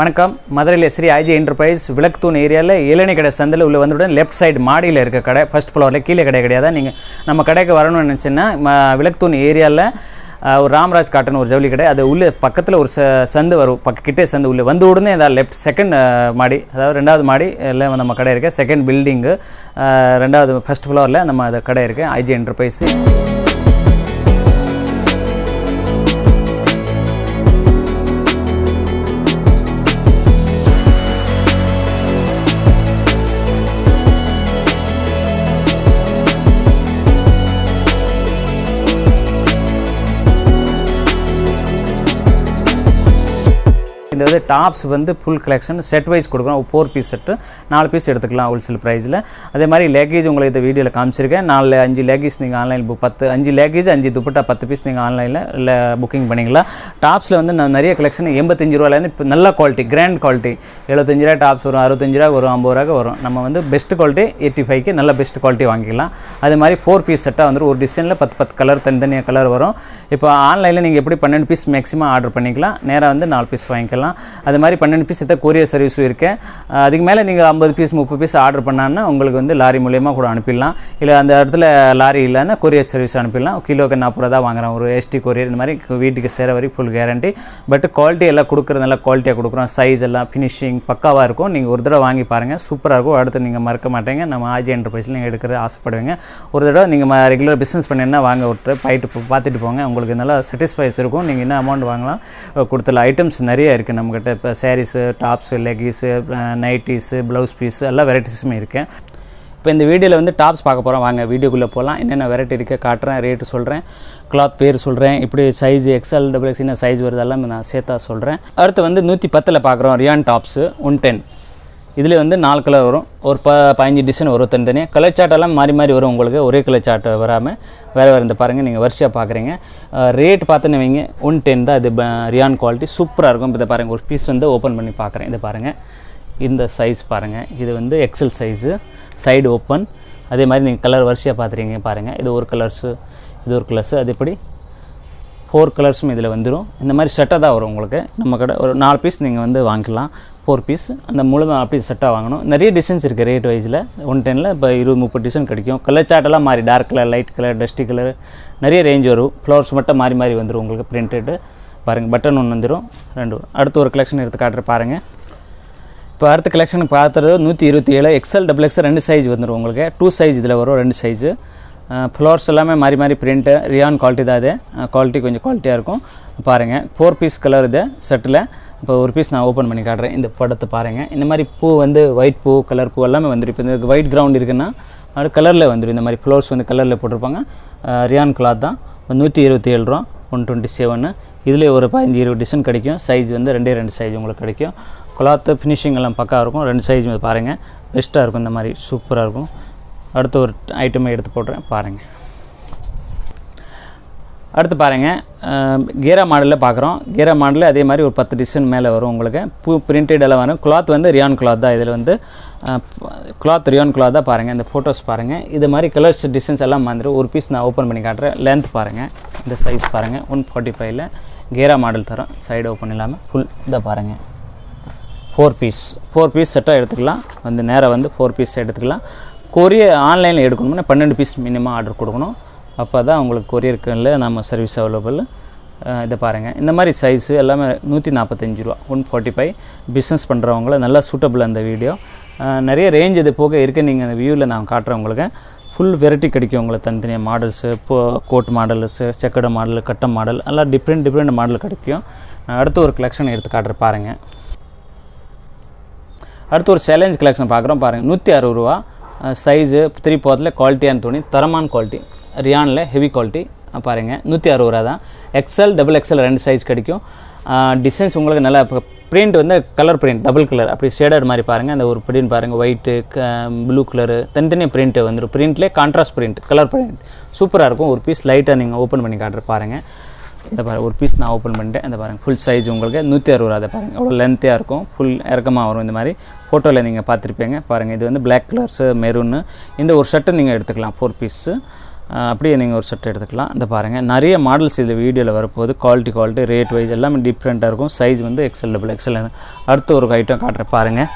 வணக்கம். மதுரையில் Sri IG enterprise Vilakkuthoon ஏரியாவில் இளநீ கடை சந்தில் உள்ள வந்துடன் லெஃப்ட் சைடு மாடியில் இருக்க கடை ஃபர்ஸ்ட் ஃப்ளோரில் கீழே கடை கிடையாது நீங்கள் நம்ம கடைக்கு வரணும்னு நினச்சின்னா விளக்குத்தூண் ஏரியாவில் ஒரு ராம்ராஜ் காட்டன் ஒரு ஜவுளி கடை. அது உள்ளே பக்கத்தில் ஒரு ச சந்து வரும். பக்க கிட்டே சந்து உள்ளே வந்து உடனே அதாவது லெஃப்ட் செகண்ட் மாடி அதாவது ரெண்டாவது மாடி எல்லாம் நம்ம கடை இருக்குது செகண்ட் பில்டிங்கு ரெண்டாவது ஃபர்ஸ்ட் ஃப்ளோரில் நம்ம அது கடை இருக்குது ஐஜி என்டர்பிரைஸ் இந்த வந்து டாப்ஸ் வந்து ஃபுல் கலெக்ஷன் செட் வைஸ் கொடுக்குறோம். ஃபோர் பீஸ் செட்டு நாலு பீஸ் எடுத்துக்கலாம் ஹோல்சேல் ப்ரைஸில் அதே மாதிரி லேக்கேஜ் உங்களுக்கு இந்த வீடியோவில் காமிச்சிருக்கேன். நாலு அஞ்சு லேக்கேஜ் நீங்கள் ஆன்லைன் புக் பத்து அஞ்சு லேக்கேஜ் அஞ்சு துப்பட்டா பத்து பீஸ் நீங்கள் ஆன்லைனில் இல்லை புக்கிங் பண்ணிக்கலாம். டாப்ஸில் வந்து நான் நிறைய கலெக்ஷன் எண்பத்தஞ்சு ரூபாலேருந்து இப்போ நல்ல குவாலிட்டி கிராண்ட் குவாலிட்டி எழுபத்தஞ்சு ரூபா டாப்ஸ் வரும் அறுபத்தஞ்சு ரூபா வரும் ஐம்பது ரூபா வரும். நம்ம வந்து பெஸ்ட் குவாலிட்டி எயிட்டி ஃபைவ்க்கு நல்ல பெஸ்ட் குவாலிட்டி வாங்கிக்கலாம். அதே மாதிரி ஃபோர் பீஸ் செட்டாக வந்து ஒரு டிசைனில் பத்து பத்து கலர் தனித்தனியாக கலர் வரும். இப்போ ஆன்லைனில் நீங்கள் எப்படி பன்னெண்டு பீஸ் மேக்ஸிமம் ஆர்டர் பண்ணிக்கலாம். நேராக வந்து நாலு பீஸ் வாங்கிக்கலாம். அது மாதிரி பன்னெண்டு பீஸ் எத்த கொரியர் சர்வீஸும் இருக்குது அதுக்கு மேலே நீங்கள் ஐம்பது பீஸ் முப்பது பீஸ் ஆர்டர் பண்ணான்னா உங்களுக்கு வந்து லாரி மூலியமாக கூட அனுப்பிடலாம். இல்லை அந்த இடத்துல லாரி இல்லைன்னா கொரியர் சர்வீஸ் அனுப்பிடலாம். கிலோக்கு நாற்பது ரூபா தான் வாங்குறோம் ஒரு எஸ்டி கொரியர் இந்த மாதிரி வீட்டுக்கு சேர வரைக்கும் ஃபுல் கேரண்டி பட் குவாலிட்டி எல்லாம் கொடுக்குறது நல்லா குவாலிட்டியாக கொடுக்குறோம். சைஸ் எல்லாம் ஃபினிஷிங் பக்காவாக இருக்கும். நீங்கள் ஒரு தடவை வாங்கி பாருங்கள் சூப்பராக இருக்கும். அடுத்து நீங்கள் மறக்க மாட்டேங்க. நம்ம ஆஜி என்டர்பிரைஸில் நீங்கள் எடுக்கிறது ஆசைப்படுவீங்க. ஒரு தடவை நீங்கள் ரெகுலர் பிஸ்னஸ் பண்ணீங்கன்னா வாங்க விட்டு போயிட்டு பார்த்துட்டு போங்க. உங்களுக்கு நல்லா சாட்டிஸ்ஃபைஸ் இருக்கும். நீங்கள் என்ன அமௌண்ட் வாங்கலாம் கொடுத்துல ஐட்டம்ஸ் நிறைய இருக்குது நம்மக்கிட்ட இப்போ sarees tops leggings nighties blouse piece எல்லா வெரைட்டிஸுமே இருக்குது இப்போ இந்த வீடியோவில் வந்து டாப்ஸ் பார்க்க போகிறோம் வாங்க வீடியோக்குள்ளே போகலாம் என்னென்ன வெரைட்டி இருக்க காட்டுறேன் ரேட்டு சொல்கிறேன் கிளாத் பேர் சொல்கிறேன் இப்படி சைஸ் எக்ஸ்எல் டபுள் எக்ஸ் என்ன சைஸ் வருது எல்லாமே நான் சேர்த்தா சொல்கிறேன் அடுத்து வந்து நூற்றி பத்தில் பார்க்குறோம் ரியான் டாப்ஸு ஒன் டென் இதில் வந்து நாலு கலர் வரும். ஒரு ப பதினஞ்சு டிசைன் வரும் தனித்தனியாக கலர் சார்ட்டெல்லாம் மாறி மாறி வரும் உங்களுக்கு. ஒரே கலர் சார்ட் வராமல் வேறு வேறு இந்த பாருங்கள் நீங்கள் வரிசையாக பார்க்குறீங்க ரேட் பார்த்துன்னு வைங்க. ஒன் டென் தான் இது ப- ரியான் குவாலிட்டி சூப்பராக இருக்கும். இப்போ இதை பாருங்கள் ஒரு பீஸ் வந்து ஓப்பன் பண்ணி பார்க்குறேன் இதை பாருங்கள் இந்த சைஸ் பாருங்கள் இது வந்து எக்ஸல் சைஸு சைடு ஓப்பன் அதே மாதிரி நீங்கள் கலர் வரிசையாக பார்த்துறீங்க பாருங்கள் இது ஒரு கலர்ஸு இது ஒரு கலர்ஸு அது எப்படி? ஃபோர் கலர்ஸும் இதில் வந்துடும் இந்த மாதிரி செட்டாக தான் வரும் உங்களுக்கு. நம்ம கடை ஒரு நாலு பீஸ் நீங்கள் வந்து வாங்கிக்கலாம். ஃபோர் பீஸ் அந்த முழுமை அப்படியே செட்டாக வாங்கணும். நிறைய டிசைன்ஸ் இருக்குது ரேட் வைஸில் ஒன் டெனில் இப்போ இருபது முப்பது டிசைன் கிடைக்கும். கலர் சார்ட்டெல்லாம் மாறி dark colour light colour dusty colour நிறைய ரேஞ்ச் வரும். ஃப்ளவர்ஸ் மட்டும் மாறி மாறி வந்துடும் உங்களுக்கு. பிரிண்டடு பாருங்கள் பட்டன் ஒன்று வந்துடும் ரெண்டு அடுத்து ஒரு கலெக்ஷன் எடுத்து காட்டுற பாருங்கள் இப்போ அடுத்த கலெக்ஷன் பார்த்துறது நூற்றி இருபத்தி ஏழு. எக்ஸல் டபுள் எக்ஸல் ரெண்டு சைஸ் வந்துடும் உங்களுக்கு. டூ சைஸ் இதில் வரும் ரெண்டு சைஸு ஃப்ளவர்ஸ் எல்லாமே மாறி மாறி பிரிண்ட்டு ரியான் குவாலிட்டி தான் இது குவாலிட்டி கொஞ்சம் குவாலிட்டியாக இருக்கும். பாருங்கள் ஃபோர் பீஸ் கலர் இது செட்டில் இப்போ ஒரு பீஸ் நான் ஓப்பன் பண்ணி காட்டுறேன். இந்த படத்தை பாருங்கள் இந்த மாதிரி பூ வந்து ஒயிட் பூ கலர் பூ எல்லாமே வந்துடும் இப்போ இந்த ஒயிட் கிரவுண்ட் இருக்குன்னா அது கலரில் வந்துடும் இந்த மாதிரி ஃப்ளவர்ஸ் வந்து கலரில் போட்டிருப்பாங்க. ரியான் கிளாத் தான். நூற்றி இருபத்தி ஏழு ரூபா. ஒன் டுவெண்ட்டி செவனு இதில் ஒரு பதினஞ்சு இருபது டிசைன் கிடைக்கும். சைஸ் வந்து ரெண்டே ரெண்டு சைஸ் உங்களுக்கு கிடைக்கும். கிளாத்து ஃபினிஷிங் எல்லாம் பக்கா இருக்கும். ரெண்டு சைஸ் பாருங்கள் பெஸ்ட்டாக இருக்கும் இந்த மாதிரி. சூப்பராக இருக்கும். அடுத்த ஒரு ஐட்டமே எடுத்து போடுறேன் பாருங்கள் அடுத்து பாருங்கள் கீரா மாடலில் பார்க்குறோம் கீரா மாடலில் அதே மாதிரி ஒரு பத்து டிசைன் மேலே வரும் உங்களுக்கு. பூ பிரிண்டட் எல்லாம் வரும். கிளாத் வந்து ரியான் கிளாத் தான். இதில் வந்து கிளாத் ரியான் கிளாத் தான் பாருங்கள் இந்த ஃபோட்டோஸ் பாருங்கள் இது மாதிரி கலர்ஸ் டிசைன்ஸ் எல்லாம் வந்துடும் ஒரு பீஸ் நான் ஓப்பன் பண்ணி காட்டுறேன். லென்த் பாருங்கள் இந்த சைஸ் பாருங்கள் ஒன் ஃபார்ட்டி ஃபைவ்ல கேரா மாடல் தரோம். சைடு ஓப்பன் இல்லாமல் ஃபுல் இதை பாருங்கள் ஃபோர் பீஸ் ஃபோர் பீஸ் செட்டாக எடுத்துக்கலாம். வந்து நேராக வந்து ஃபோர் பீஸ் எடுத்துக்கலாம். கொரியர் ஆன்லைனில் எடுக்கணும்னா பன்னெண்டு பீஸ் மினிமம் ஆர்டர் கொடுக்கணும். அப்போ தான் உங்களுக்கு கொரியருக்குள்ள நம்ம சர்வீஸ் அவைலபிள் இதை பாருங்கள் இந்த மாதிரி சைஸு எல்லாமே நூற்றி நாற்பத்தஞ்சு ரூபா ஒன் ஃபார்ட்டி ஃபைவ் பிஸ்னஸ் பண்ணுறவங்கள நல்லா சூட்டபிள் அந்த வீடியோ நிறைய ரேஞ்ச் இது போக இருக்குது நீங்கள் அந்த வியூவில் நான் காட்டுறேன் உங்களுக்கு. ஃபுல் வெரைட்டி கிடைக்கும் உங்களுக்கு தனித்தனியாக மாடல்ஸு இப்போ கோட் மாடல்ஸு செக்கடை மாடல் கட்டம் மாடல் எல்லாம் டிஃப்ரெண்ட் டிஃப்ரெண்ட் மாடல் கிடைக்கும். நான் அடுத்து ஒரு கலெக்ஷன் எடுத்து காட்டுறேன் பாருங்கள் அடுத்து ஒரு சேலஞ்ச் கலெக்ஷன் பார்க்குறோம் பாருங்கள் நூற்றி அறுபது ரூபா சைஸு த்ரீ போத்தில் குவாலிட்டியான துணி தரமான குவாலிட்டி ரியானில் ஹெவி குவாலிட்டி பாருங்கள் நூற்றி அறுபது ரூபா தான். எக்ஸல் டபுள் எக்ஸல் ரெண்டு சைஸ் கிடைக்கும். டிசைன்ஸ் உங்களுக்கு நல்லா இப்போ பிரிண்ட் வந்து கலர் பிரிண்ட் டபுள் கலர் அப்படி ஷேடட் மாதிரி பாருங்கள் அந்த ஒரு பிரிண்ட் பாருங்கள் ஒயிட்டு க ப்ளூ கலரு தனித்தனியாக பிரிண்ட்டு வந்துடும் பிரிண்ட்லேயே கான்ட்ராஸ்ட் பிரிண்ட் கலர் பிரிண்ட் சூப்பராக இருக்கும். ஒரு பீஸ் லைட்டாக நீங்கள் ஓப்பன் பண்ணி காட்டுற பாருங்கள் இந்த பாருங்க. ஒரு பீஸ் நான் ஓப்பன் பண்ணிட்டேன். இந்த பாருங்கள் ஃபுல் சைஸ் உங்களுக்கு நூற்றி அறுபது ரூபா அதை பாருங்கள் அவ்வளோ லென்த்தியாக இருக்கும். ஃபுல் இறக்கமாக வரும் இந்த மாதிரி. ஃபோட்டோவில் நீங்கள் பார்த்துருப்பீங்க. பாருங்கள் இது வந்து பிளாக் கலர்ஸு மெரூன்னு இந்த ஒரு ஷர்ட்டு நீங்கள் எடுத்துக்கலாம். ஃபோர் பீஸு அப்படியே நீங்கள் ஒரு செட் எடுத்துக்கலாம். இந்த பாருங்கள் நிறைய மாடல்ஸ் இதில் வீடியோவில் வரப்போகுது. குவாலிட்டி குவாலிட்டி ரேட் வைஸ் எல்லாமே டிஃப்ரெண்ட்டாக இருக்கும். சைஸ் வந்து எக்ஸல் டபுள் எக்ஸல் அடுத்து ஒரு ஐட்டம் காட்டுறேன் பாருங்கள்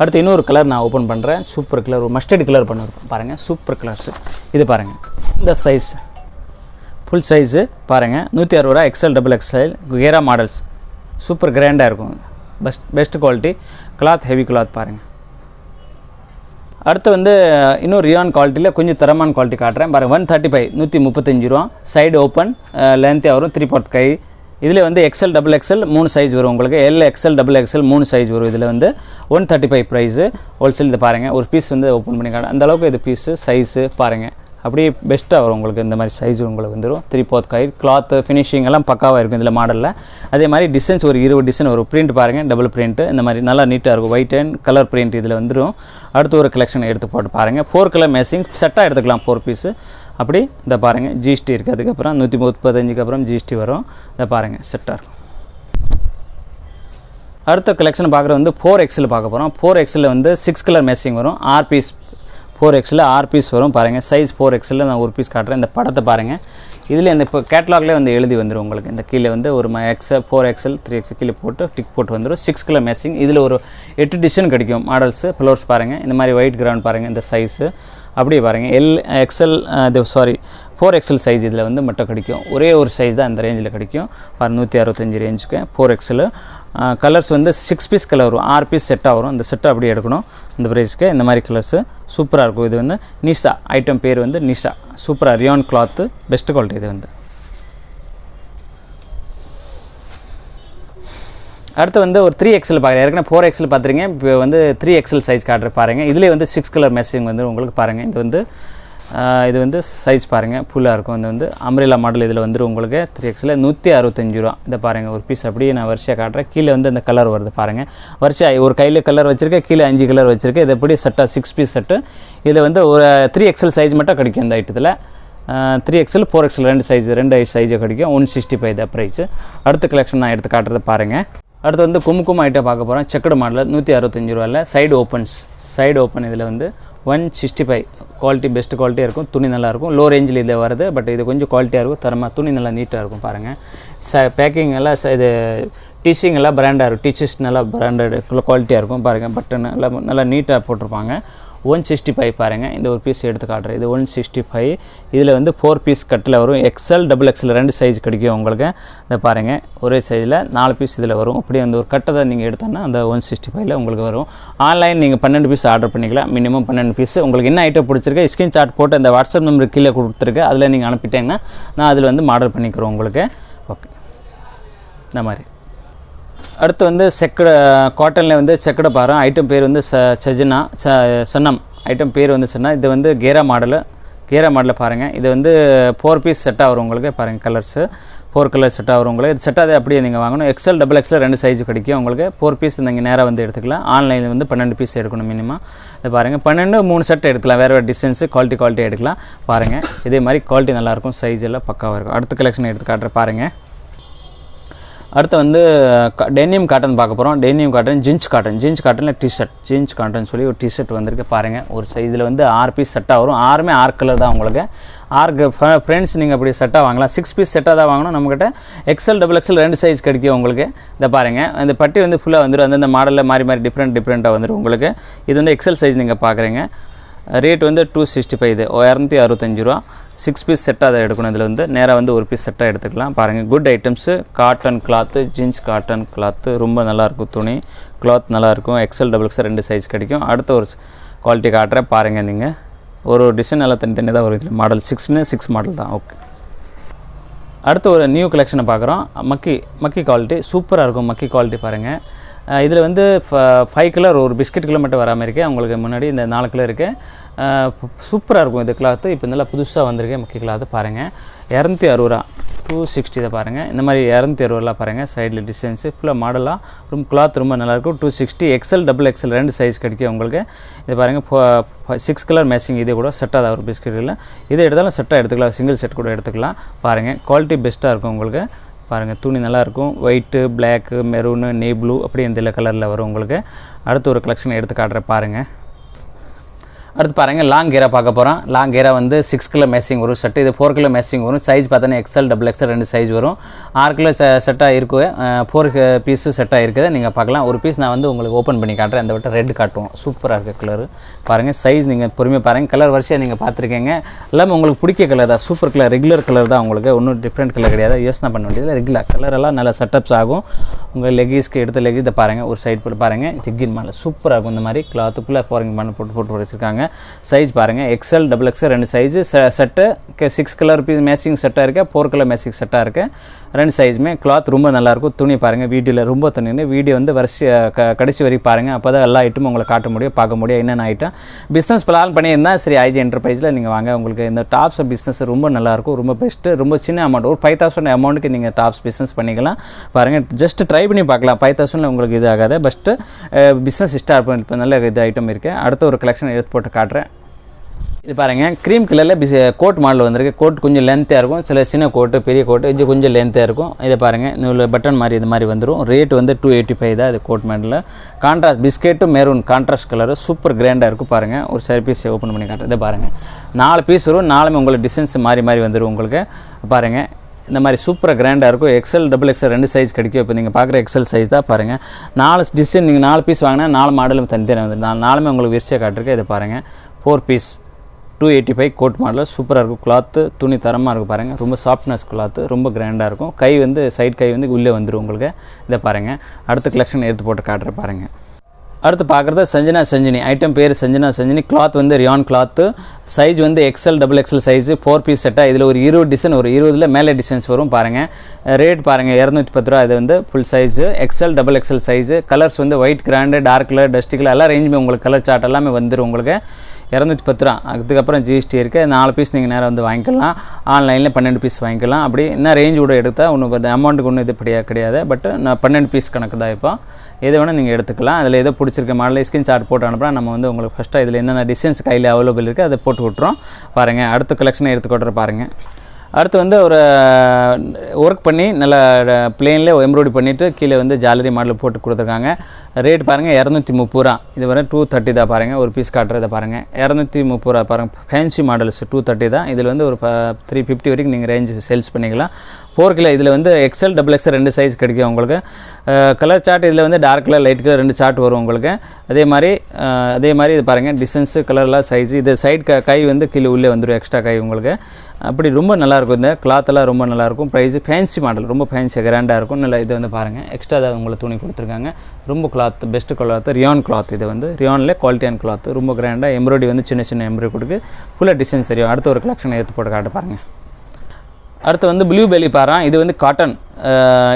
அடுத்து இன்னொரு கலர் நான் ஓப்பன் பண்ணுறேன் சூப்பர் கலர் ஒரு மஸ்டர்ட் கலர் பண்ணிருக்கேன் பாருங்கள் சூப்பர் கலர்ஸ் இது பாருங்கள் இந்த சைஸ் ஃபுல் சைஸு பாருங்கள் நூற்றி அறுபது ரூபா எக்ஸல் டபுள் எக்ஸல் கேரா மாடல்ஸ் சூப்பர் கிராண்டாக இருக்கும். Best best quality cloth heavy cloth பாருங்கள் அடுத்து வந்து இன்னும் ரியான் குவாலிட்டியில் கொஞ்சம் தரமான குவாலிட்டி காட்டுறேன். பாருங்கள் ஒன் தேர்ட்டி ஃபைவ் நூற்றி முப்பத்தஞ்சு ரூபா. சைடு ஓப்பன் லென்த்தாக வரும் த்ரீ பார்ட் கை. இதில் வந்து எக்ஸல் டபுள் எக்ஸல் மூணு சைஸ் வரும் உங்களுக்கு. எல் எக்ஸல் டபுள் எக்ஸல் மூணு சைஸ் வரும். இதில் வந்து one thirty five price wholesale இது பாருங்கள் ஒரு பீஸ் வந்து ஓப்பன் பண்ணி காட்டுறேன் அந்த அளவுக்கு இது பீஸு சைஸு பாருங்கள் அப்படியே பெஸ்ட்டாக வரும் உங்களுக்கு இந்த மாதிரி சைஸ் உங்களுக்கு வந்துடும் த்ரீ போத் கை கிளாத்து ஃபினிஷிங் எல்லாம் பக்காவாக இருக்கும் இதில் மாடலில் அதே மாதிரி டிசைன்ஸ் ஒரு இருபது டிசைன் வரும் பிரிண்ட் பாருங்கள் டபுள் பிரிண்ட் இந்த மாதிரி நல்லா நீட்டாக இருக்கும். ஒயிட் அண்ட் கலர் பிரிண்ட் இதில் வந்துடும் அடுத்து ஒரு கலெக்ஷன் எடுத்து போட்டு பாருங்கள் ஃபோர் கலர் மேசிங் செட்டாக எடுத்துக்கலாம் ஃபோர் பீஸு அப்படி இந்த பாருங்கள் ஜிஎஸ்டி இருக்குது அதுக்கப்புறம் நூற்றி முப்பத்தஞ்சுக்கு அப்புறம் ஜிஎஸ்டி வரும். இதை பாருங்கள் செட்டாக இருக்கும். அடுத்த கலெக்ஷன் பார்க்குறது வந்து ஃபோர் எக்ஸில் பார்க்க போகிறோம் ஃபோர் எக்ஸில் வந்து சிக்ஸ் கலர் மேசிங் வரும். ஆர் பீஸ் ஃபோர் எக்ஸில் ஆர் பீஸ் வரும் பாருங்கள் சைஸ் ஃபோர் எக்ஸில் நான் ஒரு பீஸ் காட்டுறேன். இந்த படத்தை பாருங்கள் இதில் இந்த இப்போ கேட்லாக்லேயே வந்து எழுதி வந்துடும் உங்களுக்கு. இந்த கீழே வந்து ஒரு XL four XL three XL கீழே போட்டு டிக் போட்டு வந்துடும் சிக்ஸ் கிலோ மேசிங் இதில் ஒரு எட்டு டிசைன் கிடைக்கும். மாடல்ஸு ஃப்ளோர்ஸ் பாருங்கள் இந்த மாதிரி ஒயிட் கிரவுண்ட் பாருங்கள் இந்த சைஸு அப்படியே பாருங்கள் எல் எக்ஸல் இது சாரி ஃபோர் எக்ஸல் சைஸ் இதில் வந்து மட்டும் கிடைக்கும். ஒரே ஒரு சைஸ் தான் அந்த ரேஞ்சில் கிடைக்கும். பாரு நூற்றி அறுபத்தஞ்சி ரேஞ்சுக்கு ஃபோர் எக்ஸல் கலர்ஸ் வந்து சிக்ஸ் பீஸ் கலர் வரும். ஆறு பீஸ் செட்டாக வரும். அந்த செட்டை அப்படியே எடுக்கணும். இந்த ப்ரைஸ்க்கு இந்த மாதிரி கலர்ஸு சூப்பராக இருக்கும். இது வந்து நிஷா ஐட்டம் பேர் வந்து நிஷா சூப்பராக ரியான் கிளாத்து பெஸ்ட் குவாலிட்டி இது வந்து. அடுத்து வந்து ஒரு த்ரீ எக்ஸல் பார்க்குறேன். ஏற்கனவே ஃபோர் எக்ஸல் பார்த்துருங்க இப்போ வந்து த்ரீ எக்ஸல் சைஸ் காட்டுற பாருங்கள் இதுலேயே வந்து சிக்ஸ் கலர் மெஷிங் வந்து உங்களுக்கு பாருங்கள் இது வந்து இது வந்து சைஸ் பாருங்கள் ஃபுல்லாக இருக்கும். இது வந்து அம்ரிலா மாடல் இதில் வந்துடும் உங்களுக்கு. த்ரீ எக்ஸில் நூற்றி அறுபத்தஞ்சு ரூபா. இதை பாருங்கள் ஒரு பீஸ் அப்படியே நான் வரிசையாக காட்டுறேன். கீழே வந்து அந்த கலர் வருது பாருங்கள் வரிசையாக ஒரு கையில் கலர் வச்சுருக்கேன் கீழே அஞ்சு கலர் வச்சுருக்கேன் இது எப்படி செட்டாக சிக்ஸ் பீஸ் செட்டு இதில் வந்து ஒரு த்ரீ எக்ஸல் சைஸ் மட்டும் கிடைக்கும் இந்த ஐட்டத்தில் த்ரீ எக்ஸல் ஃபோர் எக்ஸல் ரெண்டு சைஸ் ரெண்டு சைஸை கிடைக்கும். ஒன் சிக்ஸ்டி ஃபைவ் தான் ப்ரைஸு அடுத்த கலெக்ஷன் நான் எடுத்து காட்டுறதை பாருங்கள் அடுத்து வந்து கும்கும ஐட்டம் பார்க்க போகிறோம் செக்கடு மாடலில் நூற்றி அறுபத்தஞ்சு ரூபாயில். சைடு ஓப்பன்ஸ் சைடு ஓப்பன் இதில் வந்து one sixty five quality best குவாலிட்டியாக இருக்கும். துணி நல்லா இருக்கும். லோ ரேஞ்சில் இதில் வருது பட் இது கொஞ்சம் குவாலிட்டியாக இருக்கும். தரமாக துணி நல்லா நீட்டாக இருக்கும் பாருங்கள் ச பேக்கிங் எல்லாம் ச- இது டீச்சிங் எல்லாம் பிராண்டாக இருக்கும். டீச்சர்ஸ் நல்லா பிராண்டட் குவாலிட்டியாக இருக்கும் பாருங்கள் பட்டன் நல்லா நல்லா நீட்டாக போட்டிருப்பாங்க. ஒன் சிக்ஸ்டி ஃபைவ் பாருங்கள் இந்த ஒரு பீஸ் எடுத்து காட்டுறேன். இது ஒன் சிக்ஸ்டி ஃபைவ் இதில் வந்து ஃபோர் பீஸ் கட்டில் வரும். எக்ஸல் டபுள் எக்ஸல் ரெண்டு சைஸ் கிடைக்கும் உங்களுக்கு. இந்த பாருங்கள் ஒரே சைஸில் நாலு பீஸ் இதில் வரும். அப்படியே அந்த ஒரு கட்டத்தை நீங்கள் எடுத்தோன்னா அந்த ஒன் சிக்ஸ்டி ஃபைவ்ல உங்களுக்கு வரும். ஆன்லைன் நீங்கள் பன்னெண்டு பீஸ் ஆர்டர் பண்ணிக்கலாம். மினிமம் பன்னெண்டு பீஸ் உங்களுக்கு என்ன ஐட்டம் பிடிச்சிருக்கு ஸ்க்ரீன் சாட் போட்டு அந்த வாட்ஸ்அப் நம்பர் கீழே கொடுத்துருக்கு. அதில் நீங்கள் அனுப்பிட்டீங்கன்னா நான் அதில் வந்து மாடல் பண்ணிக்கிறோம் உங்களுக்கு. ஓகே இந்த மாதிரி. அடுத்து வந்து செக்கடை காட்டனில் வந்து செக்கடை பாரு ஐட்டம் பேர் வந்து ச சஜினா ச சன்னம். ஐட்டம் பேர் வந்து சன்னா இது வந்து கேரா மாடலு. கேரா மாடலில் பாருங்கள் இது வந்து ஃபோர் பீஸ் செட்டாக வரும் உங்களுக்கு. பாருங்கள் கலர்ஸு ஃபோர் கலர் செட்டாக வரும் உங்களுக்கு. இது செட்டாக அப்படியே நீங்கள் வாங்கணும். எக்ஸல் டபுள் எக்ஸல் ரெண்டு சைஸ் கிடைக்கும் உங்களுக்கு. ஃபோர் பீஸ் நீங்கள் நேராக வந்து எடுத்துக்கலாம். ஆன்லைனில் வந்து பன்னெண்டு பீஸ் எடுக்கணும் மினிமம் இது பாருங்கள் பன்னெண்டு மூணு செட் எடுக்கலாம் வேறு வேறு டிசைன்ஸு குவாலிட்டி குவாலிட்டி எடுக்கலாம். பாருங்கள் இதே மாதிரி குவாலிட்டி நல்லாயிருக்கும் சைஸ் எல்லாம் பக்காவாக இருக்கும். அடுத்த கலெக்ஷன் எடுத்து காட்டுற பாருங்கள் அடுத்து வந்து டெனியம் காட்டன் பார்க்க போகிறோம் denim cotton jeans cotton jeans காட்டனில் டிஷர்ட் ஜீன்ஸ் காட்டன் சொல்லி ஒரு டிஷர்ட் வந்திருக்கு பாருங்கள் ஒரு இதில் வந்து ஆறு பீஸ் செட்டாக வரும். ஆறுமே ஆறு கலர் தான் உங்களுக்கு. ஆறு ஃப்ரெண்ட்ஸ் நீங்கள் அப்படி செட்டாக வாங்கலாம். சிக்ஸ் பீஸ் செட்டாக தான் வாங்கணும். நம்மக்கிட்ட எக்ஸல் டபுள் எக்ஸல் ரெண்டு சைஸ் கிடைக்கும் உங்களுக்கு. இந்த பாருங்கள் இந்த பட்டி வந்து ஃபுல்லாக வந்துடும் அந்தந்த மாடலில் மாறி மாறி டிஃப்ரெண்ட் டிஃப்ரெண்ட்டாக வந்துடும் உங்களுக்கு. இது வந்து எக்ஸல் சைஸ் நீங்கள் பார்க்குறீங்க. ரேட் வந்து டூ சிக்ஸ்டி ஃபைவ் இது இரநூத்தி அறுபத்தஞ்சு ரூபா. சிக்ஸ் பீஸ் செட்டாக அதை எடுக்கணும். இதில் வந்து நேராக வந்து ஒரு பீஸ் செட்டாக எடுத்துக்கலாம். பாருங்கள் good items cotton cloth jeans cotton cloth ரொம்ப நல்லாயிருக்கும் துணி. கிளாத் நல்லாயிருக்கும் எக்ஸல் டபுள் எக்ஸல் ரெண்டு சைஸ் கிடைக்கும். அடுத்த ஒரு குவாலிட்டி காட்டுறேன். பாருங்கள் நீங்கள் ஒரு ஒரு டிசைன் எல்லாம் தனித்தனி தான் வரும் இதில். மாடல் சிக்ஸ்மே சிக்ஸ் மாடல் தான். ஓகே அடுத்து ஒரு நியூ கலெக்ஷனை பார்க்குறோம். மக்கி மக்கி குவாலிட்டி சூப்பராக இருக்கும் மக்கி குவாலிட்டி பாருங்கள் இதில் வந்து ஃபைவ் கலர் ஒரு பிஸ்கட் கிலோ மட்டும் வராமல் இருக்கேன் உங்களுக்கு முன்னாடி இந்த நாலு கிலோ இருக்குது சூப்பராக இருக்கும் இந்த கிளாத்து இப்போ நல்லா புதுசாக வந்திருக்கு முக்கிய கிளாத்து பாருங்கள் இரநூத்தி அறுபது ரூபா டூ சிக்ஸ்டி இதை பாருங்கள் இந்த மாதிரி இரநூத்தி அறுபதுலாம் பாருங்கள் சைடில் டிஸ்டன்ஸு ஃபுல்லாக மாடலாக ரொம்ப கிளாத் ரொம்ப நல்லாயிருக்கும் two sixty XL double XL ரெண்டு சைஸ் கிடைக்கும் உங்களுக்கு. இது பாருங்கள் சிக்ஸ் கலர் மேட்சிங் இதே கூட செட்டாக தான் ஒரு இல்லை. இதை எடுத்தாலும் செட்டாக எடுத்துக்கலாம். சிங்கிள் செட் கூட எடுத்துக்கலாம். பாருங்கள் குவாலிட்டி பெஸ்ட்டாக இருக்கும் உங்களுக்கு. பாருங்கள் துணி நல்லாயிருக்கும். ஒயிட்டு பிளாக்கு மெரூனு நே ப்ளூ அப்படி இந்த கலரில் வரும் உங்களுக்கு. அடுத்து ஒரு கலெக்ஷன் எடுத்து காட்டுறேன் பாருங்கள் அடுத்து பாருங்கள் லாங் கீரை பார்க்க போகிறோம் லாங் கீரை வந்து சிக்ஸ் கிலோ மேசிங் வரும். செட்டு இது ஃபோர் கிலோ மேசிங் வரும். சைஸ் பார்த்தோன்னா எக்ஸல் டபுள் எக்ஸல் ரெண்டு சைஸ் வரும். ஆறு கிலோ செட்டாக இருக்கு. ஃபோர் பீஸும் செட்டாக இருக்குது. நீங்கள் பார்க்கலாம். ஒரு பீஸ் நான் வந்து உங்களுக்கு ஓப்பன் பண்ணி காட்டுறேன். அந்த விட்ட ரெட் காட்டுவோம். சூப்பராக இருக்குது கலர் பாருங்கள் சைஸ் நீங்கள் பொறுமையாக பாருங்கள் கலர் வரிசையாக நீங்கள் பார்த்துருக்கீங்க. எல்லாமே உங்களுக்கு பிடிக்க கலர் தான். சூப்பர் கலர் ரெகுலர் கலர் தான் உங்களுக்கு. ஒன்றும் டிஃப்ரெண்ட் கலர் கிடையாது. யோசனை பண்ண வேண்டியது ரெகுலர் கலர் எல்லாம் செட்டப்ஸ் ஆகும். உங்கள் லெகிஸ்க்கு எடுத்த லெகிஸை பாருங்கள் ஒரு சைட் போட்டு பாருங்கள் ஜிக்கின் மேலே. சூப்பராக இருக்கும் இந்த மாதிரி. கிளாத்து ஃபுல்லாக ஃபாரிங் பண்ண போட்டு போட்டு வச்சுருக்காங்க. சைஸ் பாருங்கள் எக்ஸ்எல் டபுள் எக்ஸ்எல் ரெண்டு size set six colour piece matching செட்டாக இருக்குது ஃபோர் கலர் மேசிங் செட்டாக இருக்குது ரெண்டு சைஸுமே கிளாத் ரொம்ப நல்லாயிருக்கும் துணி பாருங்கள் வீடியோவில் ரொம்ப துணி வீடியோ வந்து வரிசை க கடைசி வரைக்கும் பாருங்கள் அப்போ தான் எல்லா ஐட்டமும் உங்களுக்கு காட்ட முடியும் பார்க்க முடியும் என்னென்ன ஐட்டம் பிஸ்னஸ் பிளான் பண்ணியிருந்தா சரி ஐஜி என்டர்பிரைஸில் நீங்கள் வாங்க. உங்களுக்கு இந்த டாப்ஸ் பிஸ்னஸ் ரொம்ப நல்லாயிருக்கும் ரொம்ப பெஸ்ட்டு ரொம்ப சின்ன அமௌண்ட் ஒரு ஃபைவ் தௌசண்ட் அமௌண்ட்டுக்கு நீங்கள் டாப்ஸ் பிஸ்னஸ் பண்ணிக்கலாம். பாருங்கள் ஜஸ்ட் ட்ரை பண்ணி பார்க்கலாம். ஃபைவ் தௌசண்டில் உங்களுக்கு இது ஆகாது. ஃபஸ்ட்டு பிஸ்னஸ் ஸ்டார்ட் பண்ணி இப்போ நல்ல இது ஐட்டம் இருக்குது அடுத்த ஒரு கலெக்ஷன் எடுத்து போட்டு காட்டுறேன். இது பாருங்கள் க்ரீம் கலரில் பிஸ் கோட் மாடல் வந்திருக்கு. கோட் கொஞ்சம் லென்த்தாக இருக்கும். சில சின்ன கோட்டு பெரிய கோட்டு இது கொஞ்சம் லென்த்தாக இருக்கும். இதை பாருங்கள் நூல் பட்டன் மாதிரி இது மாதிரி வந்துடும் ரேட் வந்து டூ எயிட்டி ஃபைவ் தான் இது கோட் மாடலில் கான்ட்ராஸ்ட் பிஸ்கெட்டும் மெரூன் கான்ட்ராஸ்ட் கலர் சூப்பர் கிராண்டாக இருக்கும் பாருங்கள் ஒரு சரி பீஸ் ஓப்பன் பண்ணி காட்டுறேன். இதை பாருங்கள் நாலு பீஸ் வரும். நாலுமே உங்களுக்கு டிசைன்ஸ் மாறி மாறி வந்துடும் உங்களுக்கு. பாருங்கள் இந்த மாதிரி சூப்பராக கிராண்டாக இருக்கும். எக்ஸல் டபுள் எக்ஸல் ரெண்டு சைஸ் கிடைக்கும். இப்போ நீங்கள் பார்க்குற எக்ஸல் சைஸ் தான் பாருங்கள் நாலு டிசைன் நீங்கள் நாலு பீஸ் வாங்கினா நாலு மாடலும் தனித்தனியாக வந்துடும் நான் நாலுமே உங்களுக்கு விரிச்சியாக காட்டிருக்கேன் இதை பாருங்கள் four piece two eighty five coat மாடலில் சூப்பராக இருக்கும். கிளாத்து துணி தரமாக இருக்கும் பாருங்கள் ரொம்ப சாஃப்ட்னஸ் கிளாத்து ரொம்ப கிராண்டாக இருக்கும். கை வந்து சைட் கை வந்து உள்ளே வந்துடும் உங்களுக்கு. இதை பாருங்கள் அடுத்த கலெக்ஷன் எடுத்து போட்டு காட்டுற பாருங்கள் அடுத்து பார்க்குறது சஞ்சனா சஞ்சினி. ஐட்டம் பேர் சஞ்சனா சஞ்சினி. கிளாத் வந்து ரியான் கிளாத்து சைஸ் வந்து XL double XL size four piece செட்டாக இதில் ஒரு இருபது டிசைன் ஒரு இருபதில் மேலே டிசைன்ஸ் வரும் பாருங்கள் ரேட் பாருங்கள் இரநூத்தி பத்து ரூபா. இது வந்து full size XL double XL size colours வந்து white grand dark colour dust colour எல்லா ரேஞ்சுமே உங்களுக்கு கலர் சார்ட் எல்லாமே வந்துடும் உங்களுக்கு. இரநூத்தி பத்து ரூபா. அதுக்கப்புறம் ஜிஎஸ்டி இருக்குது நாலு பீஸ் நீங்கள் நேராக வந்து வாங்கிக்கலாம். ஆன்லைனில் பன்னெண்டு பீஸ் வாங்கிக்கலாம். அப்படி என்ன ரேஞ்ச் கூட எடுத்தால் ஒன்றும் அமௌண்ட்டுக்கு ஒன்றும் இது படியாக கிடையாது. பட் நான் பன்னெண்டு பீஸ் கணக்கு தான் இப்போ. எது வேணால் நீங்கள் எடுத்துக்கலாம். அதில் எதோ பிடிச்சிருக்க மாடல் ஸ்கிரீன் சார்ட் போட்டு அனுப்புனா நம்ம வந்து உங்களுக்கு ஃபஸ்ட்டாக இதில் என்னென்ன டிசைன்ஸ் கையில் அவைலபிள் இருக்குது அதை போட்டு விட்றோம் பாருங்கள் அடுத்த கலெக்ஷனை எடுத்துக்கொட்டுற பாருங்கள் அடுத்து வந்து ஒரு ஒர்க் பண்ணி நல்லா பிளேனில் எம்ப்ராய்டி பண்ணிவிட்டு கீழே வந்து ஜாலரி மாடல் போட்டு கொடுத்துருக்காங்க. ரேட் பாருங்கள் இரநூத்தி முப்பது ரூபா. இது வரை டூ தேர்ட்டி தான் பாருங்கள் ஒரு பீஸ் காட்டுறதை பாருங்கள் இரநூத்தி முப்பது ரூபா பாருங்கள் ஃபேன்சி மாடல்ஸ் டூ தேர்ட்டி தான். இதில் வந்து ஒரு த்ரீ ஃபிஃப்டி வரைக்கும் நீங்கள் ரேஞ்ச் சேல்ஸ் பண்ணிக்கலாம். ஃபோர் கிலோ இதில் வந்து எக்ஸல் டபுள் எக்ஸல் ரெண்டு சைஸ் கிடைக்கும் உங்களுக்கு. கலர் சார்ட் இதில் வந்து டார்க் கலர் லைட் கலர் ரெண்டு சார்ட் வரும் உங்களுக்கு. அதே மாதிரி அதே மாதிரி இது பாருங்கள் டிசைன்ஸு கலர்லாம் சைஸ் இது சைட் க கை வந்து கீழே உள்ளே வந்துடும் எக்ஸ்ட்ரா கை உங்களுக்கு. அப்படி ரொம்ப நல்லாயிருக்கும் இந்த கிளாத்தெல்லாம் ரொம்ப நல்லாயிருக்கும். ப்ரைஸு ஃபேன்சி மாடல் ரொம்ப ஃபேன்சி கிராண்டாக இருக்கும். நல்லா இது வந்து பாருங்கள் எக்ஸ்ட்ரா தான் உங்களுக்கு துணி கொடுத்துருக்காங்க. ரொம்ப cloth best cloth rayon cloth இது வந்து. ரியானில் குவாலிட்டியான கிளாத் ரொம்ப கிராண்டாக எம்ப்ராய்டி வந்து சின்ன சின்ன எம்ப்ராய்டி கொடுக்கு. ஃபுல்லாக டிசைன்ஸ் தெரியும். அடுத்த ஒரு கலெக்ஷன் எடுத்து போட்டு காட்டு பாருங்கள் அடுத்து வந்து ப்ளூ பெலி பாருங்க இது வந்து காட்டன்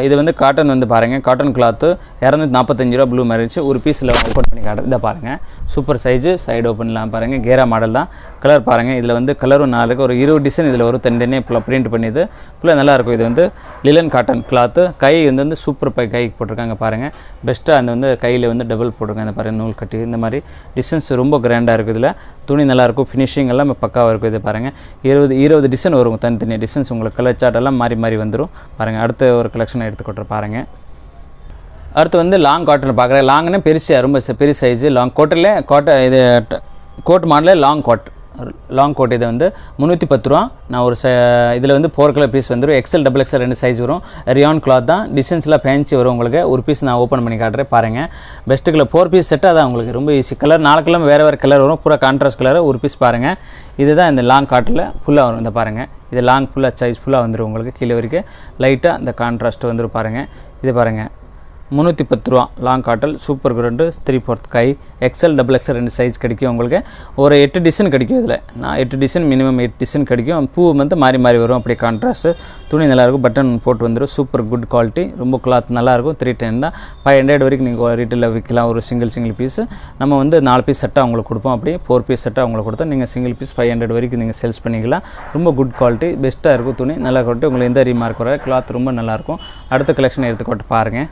இது வந்து காட்டன் வந்து பாருங்கள் காட்டன் கிளாத்து இரநூத்தி நாற்பத்தஞ்சு ரூபா ப்ளூ மாதிரி ஒரு பீஸில் ஓப்பன் பண்ணி காட்டுறேன். இதை பாருங்கள் சூப்பர் சைஸு சைடு ஓப்பன்லாம் பாருங்கள் கேரா மாடல் தான். கலர் பாருங்கள் இதில் வந்து கலரும் நாலு ஒரு இருபது டிசைன் இதில் வரும். தனித்தனியாக ஃபுல்லாக பிரிண்ட் பண்ணிது. ஃபுல்லாக நல்லாயிருக்கும் இது வந்து லிலன் காட்டன் கிளாத்து கை வந்து வந்து சூப்பர் பை கைக்கு போட்டிருக்காங்க பாருங்கள் பெஸ்ட்டாக அந்த வந்து கையில் வந்து டபுள் போட்டிருக்காங்க. பாருங்கள் நூல் கட்டி. இந்த மாதிரி டிசைன்ஸ் ரொம்ப கிராண்டாக இருக்குது இதில். துணி நல்லாயிருக்கும் ஃபினிஷிங் எல்லாம் பக்காவாக இருக்கும் இது பாருங்கள் இருபது இருபது டிசைன் வரும். தனித்தனி டிசைன்ஸ் உங்களுக்கு கலர் சார்ட் எல்லாம் மாறி மாறி வந்துடும் பாருங்கள் அடுத்து ஒரு கலெக்ஷன் எடுத்துக்கொட்டுற பாருங்கள் அடுத்து வந்து லாங் காட்டன் பார்க்குறேன். லாங்னு பெருசு ரொம்ப பெரிய சைஸு லாங் கோட்டில் கோட்டை இது கோட் மாடலில் லாங் கோட் லாங் கோட் இது வந்து முந்நூற்றி பத்து ரூபா. நான் ஒரு ச இதில் வந்து ஃபோர் கலர் பீஸ் வந்துடும் எக்ஸல் டபுள் எக்ஸல் ரெண்டு சைஸ் வரும். ரியான் கிளாத் தான். டிசைன்ஸ்லாம் ஃபேன்சி வரும் உங்களுக்கு. ஒரு பீஸ் நான் ஓப்பன் பண்ணி காட்டுறேன். பாருங்கள் best colour four piece set அதான் உங்களுக்கு. ரொம்ப ஈஸி கலர் நாலு கலர் வேறு வேறு கலர் வரும். பூரா கான்ட்ராஸ்ட் கலர் ஒரு பீஸ் பாருங்கள் இதுதான் இந்த லாங் காட்டில் ஃபுல்லாக வரும். இந்த பாருங்கள் இது லாங் ஃபுல்லாக சைஸ் ஃபுல்லாக வந்துடும் உங்களுக்கு கீழே வரைக்கும். லைட்டாக இந்த கான்ட்ராஸ்ட் வந்துடும் பாருங்கள் இது பாருங்கள் முந்நூற்றி பத்து ரூபா லாங் காட்டல் சூப்பர் கிரண்டு த்ரீ ஃபோர்த் கை எக்ஸல் டபுள் எக்ஸல் ரெண்டு சைஸ் கிடைக்கும் உங்களுக்கு. ஒரு எட்டு டிசைன் கிடைக்கும் இதில். நான் எட்டு டிசைன் மினிமம் எட்டு டிசைன் கிடைக்கும். பூ வந்து மாறி மாறி வரும் அப்படி கான்ட்ராஸ்ட்டு துணி நல்லாயிருக்கும் பட்டன் போட்டு வந்துடும் சூப்பர் குட் குவாலிட்டி ரொம்ப கிளாத் நல்லாயிருக்கும். த்ரீ டென் தான். ஃபைவ் ஹண்ட்ரட் வரைக்கும் நீங்கள் ரீட்டெயிலில் விற்கலாம். ஒரு சிங்கிள் சிங்கிள் பீஸ் நம்ம வந்து நாலு பீஸ் செட்டாக உங்களுக்கு கொடுப்போம். அப்படியே ஃபோர் பீஸ் செட்டாக உங்களுக்கு கொடுத்தா நீங்கள் சிங்கிள் பீஸ் ஃபைவ் ஹண்ட்ரட் வரைக்கும் நீங்கள் சேல்ஸ் பண்ணிக்கலாம். ரொம்ப குட் குவாலிட்டி பெஸ்ட்டாக இருக்கும் துணி. நல்லா குவாலிட்டி உங்களுக்கு எந்த ரீமார்க் வர கிளாத் ரொம்ப நல்லாயிருக்கும். அடுத்த கலெக்ஷன் எடுத்துக்கொட்டு பாருங்கள்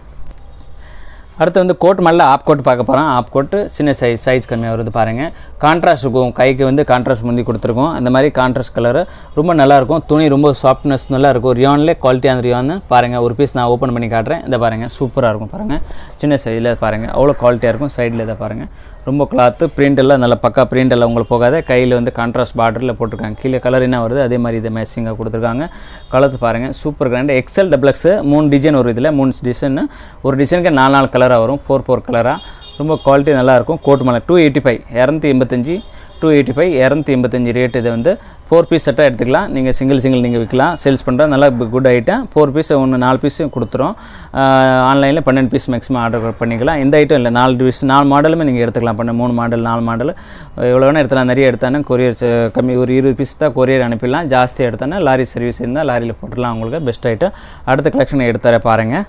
அடுத்து வந்து கோட் மேலே ஆப் கோட் பார்க்க போகிறோம் ஆப் கோட்டு சின்ன சைஸ் சைஸ் கம்மியாக வருது பாருங்கள் கான்ட்ராஸ்ட் இருக்கும். கைக்கு வந்து கான்ட்ராஸ்ட் முந்தி கொடுத்துருக்கோம். அந்த மாதிரி கான்ட்ராஸ்ட் கலர் ரொம்ப நல்லாயிருக்கும் துணி ரொம்ப சாஃப்ட்னஸ் நல்லா இருக்கும். ரியான்லே குவாலிட்டியான ரியான்னு பாருங்கள் ஒரு பீஸ் நான் ஓப்பன் பண்ணி காட்டுறேன். இதை பாருங்கள் சூப்பராக இருக்கும் பாருங்கள் சின்ன சைஸில் பாருங்கள் அவ்வளோ குவாலிட்டியாக இருக்கும். சைடில் இதை பாருங்கள் ரொம்ப கிளாத்து பிரிண்ட் எல்லாம் நல்லா பக்கா பிரிண்ட் எல்லாம் உங்களுக்கு போகாத. கையில் வந்து கான்ட்ராஸ்ட் பார்டரில் போட்டிருக்காங்க. கீழே கலர் என்ன வருது? அதே மாதிரி இதை மேட்சிங்காக கொடுத்துருக்காங்க. கலத்து பாருங்கள் சூப்பர் கிராண்ட் எக்ஸல் டபுள்எக்ஸு மூணு டிசைன் ஒரு இதில் மூணு டிசைன் ஒரு டிசைனுக்கு நாலு நாலு கலராக வரும். ஃபோர் ஃபோர் கலராக ரொம்ப குவாலிட்டி நல்லாயிருக்கும் கோட்டு மலை டூ எயிட்டி ஃபைவ் இரநூத்தி எண்பத்தஞ்சு டூ எயிட்டி ஃபைவ் இரநூத்தி எண்பத்தஞ்சு ரேட் இதை வந்து ஃபோர் பீஸ் செட்டாக எடுத்துக்கலாம். நீங்கள் சிங்கிள் சிங்கிள் நீங்கள் விற்கலாம். சேல்ஸ் பண்ணுற நல்லா குட் ஐட்டம் ஃபோர் பீஸ் ஒன்று நாலு பீஸும் கொடுத்துரும். ஆன்லைனில் பன்னெண்டு பீஸ் மேக்ஸிமம் ஆர்டர் பண்ணிக்கலாம். எந்த ஐட்டம் இல்லை. நாலு பீஸ் நாலு மாடலுமே நீங்கள் எடுத்துக்கலாம். பண்ண மூணு மாடல் நாலு மாடல் எவ்வளோ வேணால் எடுத்துலாம் நிறைய எடுத்தானே கொரியர் கம்மி ஒரு இருபது பீஸ் தான் கொரியர் அனுப்பிடலாம். ஜாஸ்தி எடுத்தானே லாரி சர்வீஸ் இருந்தால் லாரியில் போட்டுடலாம். உங்களுக்கு பெஸ்ட் ஐட்டம் அடுத்த கலெக்ஷன் எடுத்தார பாருங்கள்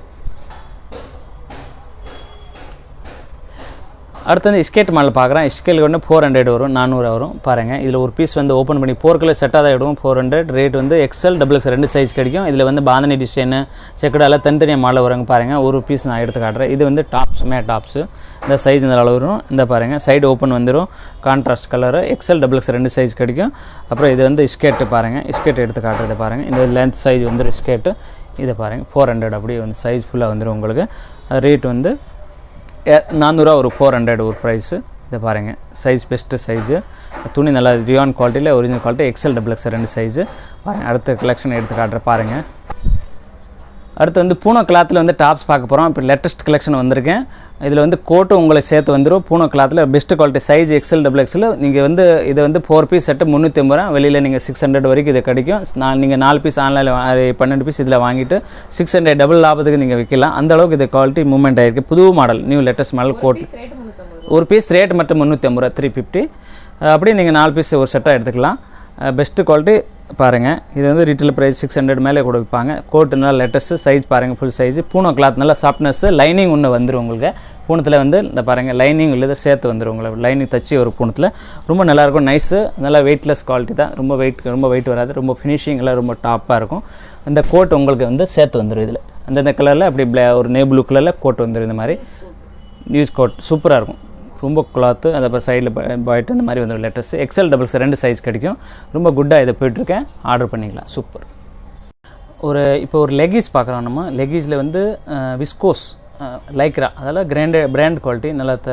அடுத்து வந்து இஸ்கேட் மாடல் பார்க்குறேன். இஸ்கேலுக்கு வந்து ஃபோர் ஹண்ட்ரட் வரும் நானூறு வரும். பாருங்கள் இதில் ஒரு பீஸ் வந்து ஓப்பன் பண்ணி ஃபோர் கலர் செட்டாக தான் எடுக்கும். ஃபோர் ஹண்ட்ரட் ரேட் வந்து எக்ஸல் டபுள் எக்ஸ் ரெண்டு சைஸ் கிடைக்கும். இதில் வந்து பாந்தனி டிசைனு செக்கடால தனித்தனியாக மாடல் வருங்க பாருங்கள் ஒரு பீஸ் நான் எடுத்து காட்டுறேன். இது வந்து டாப்ஸ் மே டாப்ஸு இந்த சைஸ் இந்த அளவு வரும். இந்த பாருங்கள் சைடு ஓப்பன் வந்துடும் contrast colour XL double X ரெண்டு சைஸ் கிடைக்கும். அப்புறம் இது வந்து இஸ்கேட்டு பாருங்கள் இஸ்கேட் எடுத்து காட்டுறதை பாருங்கள் இந்த லென்த் சைஸ் வந்து இஸ்கேட்டு இதை பாருங்கள் ஃபோர் ஹண்ட்ரட் அப்படியே வந்து சைஸ் ஃபுல்லாக வந்துடும் உங்களுக்கு. ரேட் வந்து நானூறுரூவா ஒரு ஃபோர் ஹண்ட்ரட் ஒரு ப்ரைஸு இதை பாருங்கள் சைஸ் பெஸ்ட்டு சைஸு துணி நல்லா ரியான் குவாலிட்டியில் original quality XL double X ரெண்டு சைஸு பாருங்கள் அடுத்த கலெக்ஷன் எடுத்து காட்டுற பாருங்கள் அடுத்து வந்து பூனோ கிளாத்தில் வந்து டாப்ஸ் பார்க்க போகிறோம் இப்போ லேட்டஸ்ட் கலெக்ஷன் வந்திருக்கேன் இதில் வந்து கோட்டு உங்களை சேர்த்து வந்துடும் பூனோ கிளாத்தில் best quality size XL double எக்ஸில் நீங்கள் வந்து இதை வந்து ஃபோர் பீஸ் செட்டு முந்நூற்றி ஐம்பது ரூபா. வெளியில் நீங்கள் சிக்ஸ் ஹண்ட்ரட் வரைக்கும் இது கிடைக்கும். நான் நீங்கள் நாலு பீஸ் ஆன்லைனில் பன்னெண்டு பீஸ் இதில் வாங்கிட்டு சிக்ஸ் ஹண்ட்ரட் டபுள் லாபத்துக்கு நீங்கள் விற்கலாம். அந்த அளவுக்கு இது குவாலிட்டி மூவ்மெண்ட் ஆகிருக்கு புது model new latest model coat ஒரு பீஸ் ரேட் மட்டும் முந்நூற்றி ஐம்பது ரூபா த்ரீ ஃபிஃப்டி அப்படியே நீங்கள் நாலு பீஸ் ஒரு செட்டாக எடுத்துக்கலாம். பெஸ்ட்டு குவாலிட்டி பாருங்கள் இது வந்து ரீட்டைல் ப்ரைஸ் சிக்ஸ் ஹண்ட்ரட் மேலே கூட கோட்டு நல்லா லெட்டஸ்ட்டு சைஸ் பாருங்கள் ஃபுல் சைஸ் பூனோ கிளாத் நல்லா சாஃப்ட்னஸ்ஸு லைனிங் ஒன்று வந்துடும் உங்களுக்கு. பூணத்தில் வந்து இந்த பாருங்கள் லைனிங் இல்லை சேர்த்து வந்துடும் உங்களுக்கு லைனிங் தச்சு ஒரு பூணத்தில் ரொம்ப நல்லாயிருக்கும் நைஸு நல்லா வெயிட்லெஸ் குவாலிட்டி தான். ரொம்ப வெயிட் ரொம்ப வெயிட் வராது. ரொம்ப ஃபினிஷிங் எல்லாம் ரொம்ப டாப்பாக இருக்கும். இந்த கோட் உங்களுக்கு வந்து சேர்த்து வந்துடும் இதில். அந்தந்த கலரில் அப்படி ப்ளே ஒரு நே ப்ளூ கலரில் கோட் வந்துடும் இந்த மாதிரி. நியூஸ் கோட் சூப்பராக இருக்கும். ரொம்ப கிளாத்து அதை சைடில் பாய்ட்டு இந்த மாதிரி வந்துடும் லெட்டர்ஸ் எக்ஸல் டபுள்ஸ் ரெண்டு சைஸ் கிடைக்கும். ரொம்ப குட்டாக இதை போயிட்டுருக்கேன். ஆர்டர் பண்ணிக்கலாம். சூப்பர் ஒரு இப்போ ஒரு லெகிஸ் பார்க்குறோம் நம்ம. லெகிஸில் வந்து விஸ்கோஸ் லைக்ரா அதெல்லாம் கிராண்டு பிராண்ட் குவாலிட்டி நல்லா த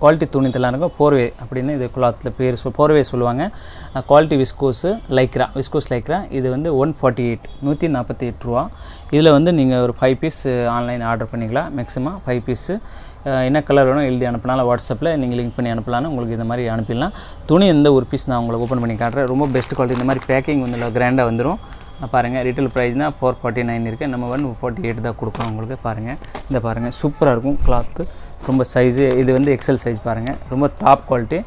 குவாலிட்டி துணி தெல்லாம் இருக்கும். போர்வே அப்படின்னு இது குளாத்தில் பேர் சொல் போர்வே சொல்லுவாங்க. Quality viscose Lycra viscose Lycra இது வந்து ஒன் ஃபார்ட்டி எயிட் நூற்றி நாற்பத்தி எட்டு ரூபா. இதில் வந்து நீங்கள் ஒரு ஃபைவ் பீஸ் ஆன்லைன் ஆர்டர் பண்ணிக்கலாம். மேக்ஸிமம் ஃபைவ் பீஸு என்ன கலர் வேணும் எழுதி அனுப்பினாலும் வாட்ஸ்அப்பில் நீங்கள் லிங்க் பண்ணி அனுப்பலான்னு உங்களுக்கு இந்த மாதிரி அனுப்பிடலாம். துணி எந்த ஒரு பீஸ் நான் உங்களுக்கு ஓப்பன் பண்ணி காட்டுறேன். ரொம்ப பெஸ்ட் குவாலிட்டி இந்த மாதிரி பேக்கிங் வந்து கிராண்டாக வந்துடும் பாருங்கள் ரீட்டைல் ப்ரைஸ்னால் ஃபோர் ஃபார்ட்டி நைன் இருக்குது நம்ம ஒன் ஃபார்ட்டி எயிட் தான் கொடுக்குறோம் உங்களுக்கு. பாருங்கள் இந்த பாருங்கள் சூப்பராக இருக்கும் கிளாத்து ரொம்ப சைஸு இது வந்து எக்ஸல் சைஸ் பாருங்கள் ரொம்ப டாப் குவாலிட்டி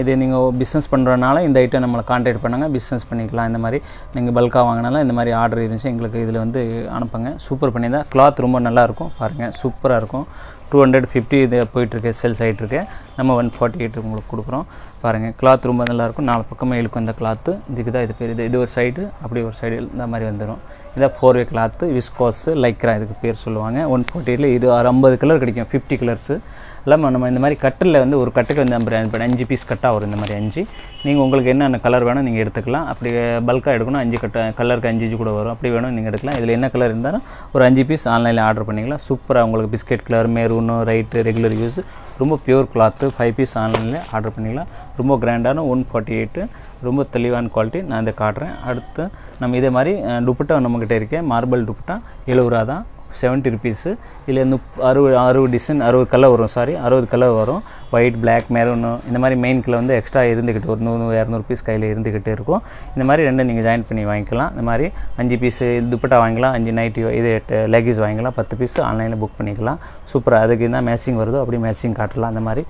இது நீங்கள் பிஸ்னஸ் பண்ணுறதுனால இந்த ஐட்டம் நம்மளை காண்டாக்ட் பண்ணுங்கள் பிஸ்னஸ் பண்ணிக்கலாம். இந்த மாதிரி நீங்கள் பல்காக வாங்கினாலும் இந்த மாதிரி ஆர்டர் இருந்துச்சு எங்களுக்கு இதில் வந்து அனுப்புங்க. சூப்பர் பண்ணியிருந்தால் கிளாத் ரொம்ப நல்லாயிருக்கும் பாருங்கள் சூப்பராக இருக்கும். டூ ஹண்ட்ரட் ஃபிஃப்டி இது போயிட்டுருக்கு சேல்ஸ் ஆகிட்டுருக்கு நம்ம ஒன் ஃபார்ட்டி எயிட் உங்களுக்கு கொடுக்குறோம். பாருங்கள் கிளாத் ரொம்ப நல்லாயிருக்கும் நாலு பக்கமே இழுக்கும் இந்த கிளாத்து இதுக்கு தான் இது பேர். இது இது ஒரு சைடு அப்படி ஒரு சைடு இந்த மாதிரி வந்துடும் இதான் ஃபோர்வே கிளாத்து விஸ்கோஸு லைக்ரா இதுக்கு பேர் சொல்லுவாங்க. ஒன் ஃபோர்ட்டியில் இது ஒரு ஐம்பது கலர் கிடைக்கும். ஃபிஃப்டி கலர்ஸு இல்லாமல் நம்ம இந்த மாதிரி கட்டில் வந்து ஒரு கட்டுக்கு வந்து நம்ம அஞ்சு பீஸ் கட்டாக வரும் இந்த மாதிரி அஞ்சு. நீங்கள் உங்களுக்கு என்னென்ன கலர் வேணும் நீங்கள் எடுத்துக்கலாம். அப்படி பல்காக எடுக்கணும். அஞ்சு கட்ட கலருக்கு அஞ்சு கூட வரும். அப்படி வேணும் நீங்கள் எடுக்கலாம். இதில் என்ன கலர் இருந்தாலும் ஒரு அஞ்சு பீஸ் ஆன்லைனில் ஆர்டர் பண்ணிக்கலாம். சூப்பராக உங்களுக்கு biscuit colour maroon right regular use ரொம்ப பியூர் கிளாத்து ஃபைவ் பீஸ் ஆன்லைனில் ஆர்டர் பண்ணிக்கலாம். ரொம்ப கிராண்டான ஒன் ஃபார்ட்டி எயிட்டு ரொம்ப தெளிவான குவாலிட்டி நான் இதை காட்டுறேன். அடுத்து நம்ம இதே மாதிரி துப்பட்டா நம்மக்கிட்ட இருக்கேன் மார்பிள் துப்பட்டா எழுபது ரூபா தான். செவன்ட்டி ருபீஸு இதில் முப் அறுபது அறுபது டிசைன் அறுபது கலர் வரும் சாரி அறுபது கலர் வரும். ஒயிட் பிளாக் மெரூனு இந்த மாதிரி மெயின் கலர் வந்து எக்ஸ்ட்ரா இருந்துக்கிட்டு ஒரு நூறு இரநூறு பீஸ் கையில் இருந்துக்கிட்டு இருக்கும். இந்த மாதிரி ரெண்டும் நீங்கள் ஜாயின் பண்ணி வாங்கிக்கலாம். இந்த மாதிரி அஞ்சு பீஸு துப்பட்டா வாங்கிக்கலாம் அஞ்சு நைட்டி இது லெகிஸ் வாங்கிக்கலாம் பத்து பீஸ் ஆன்லைனில் புக் பண்ணிக்கலாம். சூப்பராக அதுக்கு என்ன மேட்சிங் வருதோ அப்படி மேட்சிங் காட்டலாம். அந்த மாதிரி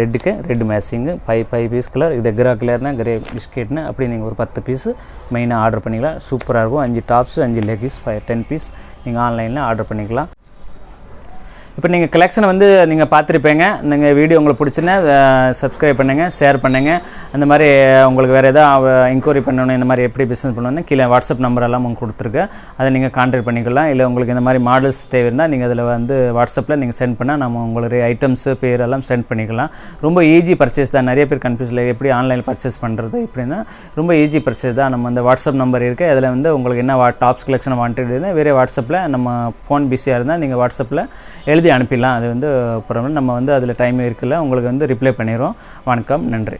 ரெட்டுக்கு ரெட் மேட்சிங்கு ஃபைவ் ஃபைவ் பீஸ் கலர் இது கிரா கலர்னால் கிரே பிஸ்கெட்னு அப்படி நீங்கள் ஒரு பத்து பீஸு மெயினாக ஆர்டர் பண்ணிக்கலாம். சூப்பராக இருக்கும். அஞ்சு டாப்ஸு அஞ்சு லெகிஸ் ஃபைவ் டென் பீஸ் நீங்கள் ஆன்லைனில் ஆர்டர் பண்ணிக்கலாம். இப்போ நீங்கள் கலெக்ஷனை வந்து நீங்கள் பார்த்துருப்பீங்க. நீங்கள் வீடியோ உங்களுக்கு பிடிச்சுன்னா சப்ஸ்கிரைப் பண்ணுங்கள் ஷேர் பண்ணுங்கள் அந்த மாதிரி உங்களுக்கு வேறு எதாவது என்கொயரி பண்ணணும் இந்த மாதிரி எப்படி பிஸ்னஸ் பண்ணணும் கீழே வாட்ஸ்அப் நம்பர் எல்லாம் உங்களுக்கு கொடுத்துருக்கு. அதை நீங்கள் கான்டாக்ட் பண்ணிக்கலாம். இல்லை உங்களுக்கு இந்த மாதிரி மாடல்ஸ் தேவை இருந்தால் நீங்கள் அதில் வந்து வாட்ஸ்அப்பில் நீங்கள் சென்ட் பண்ணால் நம்ம உங்களுடைய ஐட்டம்ஸு பேர் எல்லாம் சென்ட் பண்ணிக்கலாம். ரொம்ப ஈஸி பர்ச்சேஸ் தான். நிறைய பேர் கன்ஃபியூஸில் எப்படி ஆன்லைனில் பர்ச்சேஸ் பண்ணுறது எப்படின்னா ரொம்ப ஈஸி பர்ச்சேஸ் தான். நம்ம அந்த வாட்ஸ்அப் நம்பர் இருக்குது அதில் வந்து உங்களுக்கு என்ன டாப்ஸ் கலெக்ஷன் வாண்டட் வேறு வாட்ஸ்அப்பில் நம்ம ஃபோன் பிஸியாக இருந்தால் நீங்கள் வாட்ஸ்அப்பில் எழுதி அனுப்பிடலாம். அது வந்து அப்புறம் நம்ம வந்து அதில் டைம் இருக்குல்ல உங்களுக்கு வந்து ரிப்ளை பண்ணிடுறோம். வணக்கம் நன்றி.